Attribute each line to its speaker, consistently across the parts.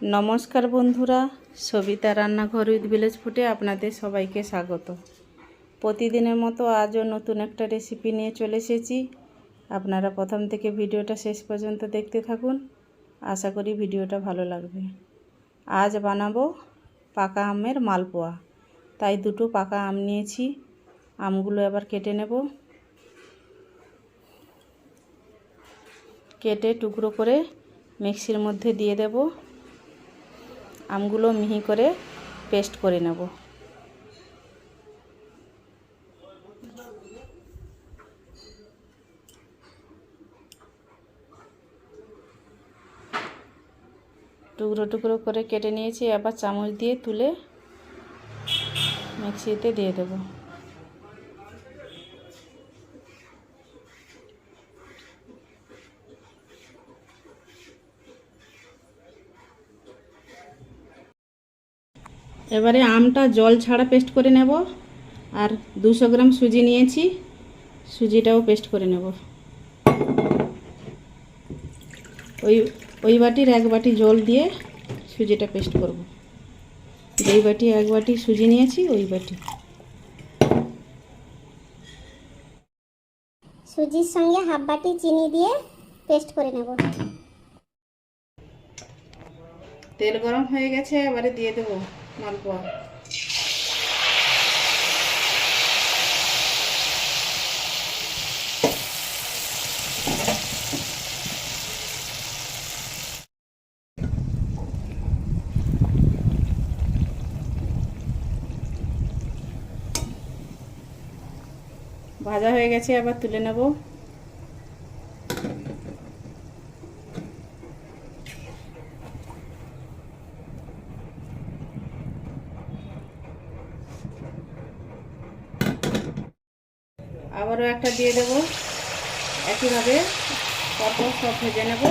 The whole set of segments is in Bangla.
Speaker 1: নমস্কার বন্ধুরা, সবিতা রান্নাঘর উইথ ভিলেজ ফুটে আপনাদের সবাইকে স্বাগত। প্রতিদিনের মতো আজও নতুন একটা রেসিপি নিয়ে চলে এসেছি। আপনারা প্রথম থেকে ভিডিওটা শেষ পর্যন্ত দেখতে থাকুন। আশা করি ভিডিওটা ভালো লাগবে। আজ বানাবো পাকা আমের মালপোয়া। তাই দুটো পাকা আম নিয়েছি। আমগুলো এবার কেটে নেব। কেটে টুকরো করে মিক্সির মধ্যে দিয়ে দেব। আমগুলো মিহি করে পেস্ট করে নেব। টুকরো টুকরো করে কেটে নিয়েছি আবার চামচ দিয়ে তুলে মিক্সিতে দিয়ে দেব। এবারে আমটা জল ছাড়া পেস্ট করে নেব আর দুশো গ্রাম সুজি নিয়েছি সুজিটাও পেস্ট করে নেব। ওই ওই বাটির এক বাটি জল দিয়ে সুজিটা পেস্ট করব। যেই বাটি এক বাটি সুজি নিয়েছি ওই বাটি।
Speaker 2: সুজির সঙ্গে হাফ বাটি চিনি দিয়ে পেস্ট করে নেব।
Speaker 1: তেল গরম হয়ে গেছে এবারে দিয়ে দেবো। মালপোয়া ভাজা হয়ে গেছে আবার তুলে নেব। আবারও একটা দিয়ে দেব। একইভাবে পরপর সব ভেজে নেব।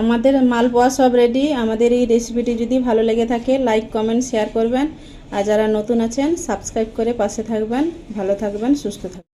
Speaker 1: আমাদের মালপোয়া সব রেডি আমাদের এই রেসিপিটি যদি ভালো লেগে থাকে লাইক কমেন্ট শেয়ার করবেন। আর যারা নতুন আছেন সাবস্ক্রাইব করে পাশে থাকবেন ভালো থাকবেন সুস্থ থাকবেন।